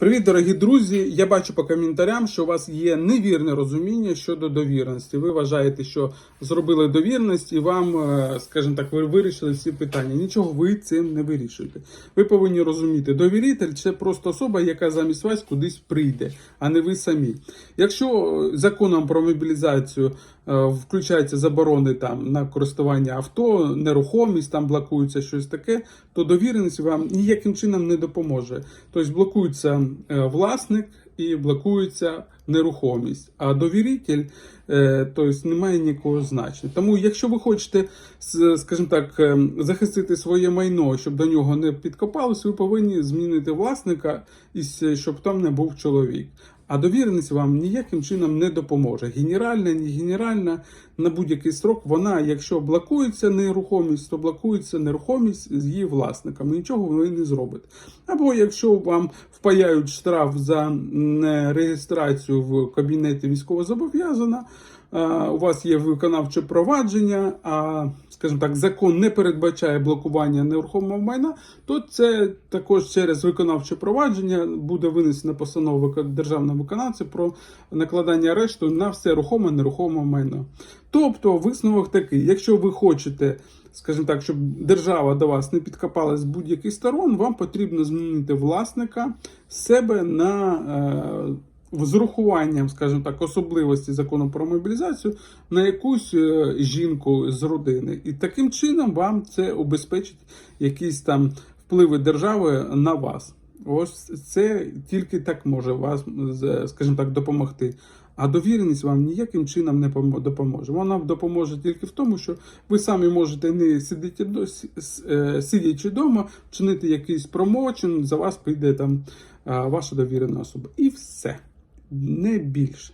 Привіт, дорогі друзі! Я бачу по коментарям, що у вас є невірне розуміння щодо довірності. Ви вважаєте, що зробили довірність і вам, е, скажімо так, ви вирішили всі питання. Нічого ви цим не вирішуєте. Ви повинні розуміти, довіритель це просто особа, яка замість вас кудись прийде, а не ви самі. Якщо законом про мобілізацію е, включаються заборони там на користування авто, нерухомість, там блокується щось таке, то довіреність вам ніяким чином не допоможе. Тобто блокується е, власник і блокується нерухомість. А довіритель, е, тобто немає ніякого значення. Тому, якщо ви хочете, скажімо так, е, захистити своє майно, щоб до нього не підкопалось, ви повинні змінити власника, щоб там не був чоловік. А довіреність вам ніяким чином не допоможе. Генеральна, не генеральна, на будь-який строк вона, якщо блокується нерухомість, то блокується нерухомість з її власником. І нічого ви не зробите. Або якщо вам впаяють штраф за реєстрацію в кабінеті військовозобов'язана, у вас є виконавче провадження, а скажімо так, закон не передбачає блокування нерухомого майна, то це також через виконавче провадження буде винесена постанова державного виконавця про накладання арешту на все рухоме нерухоме майно. Тобто, висновок такий: якщо ви хочете, скажімо так, щоб держава до вас не підкопалась з будь-яких сторон, вам потрібно змінити власника себе на. Е, з урахуванням, скажімо так, особливості закону про мобілізацію на якусь е, жінку з родини, і таким чином вам це убезпечить якісь там впливи держави на вас. Ось це тільки так може вас, скажімо так, допомогти. А довіреність вам ніяким чином не помо- допоможе. Вона допоможе тільки в тому, що ви самі можете не сидіти е, сидячи вдома, чинити якийсь промочин, за вас прийде там ваша довірена особа. І все. Не більше.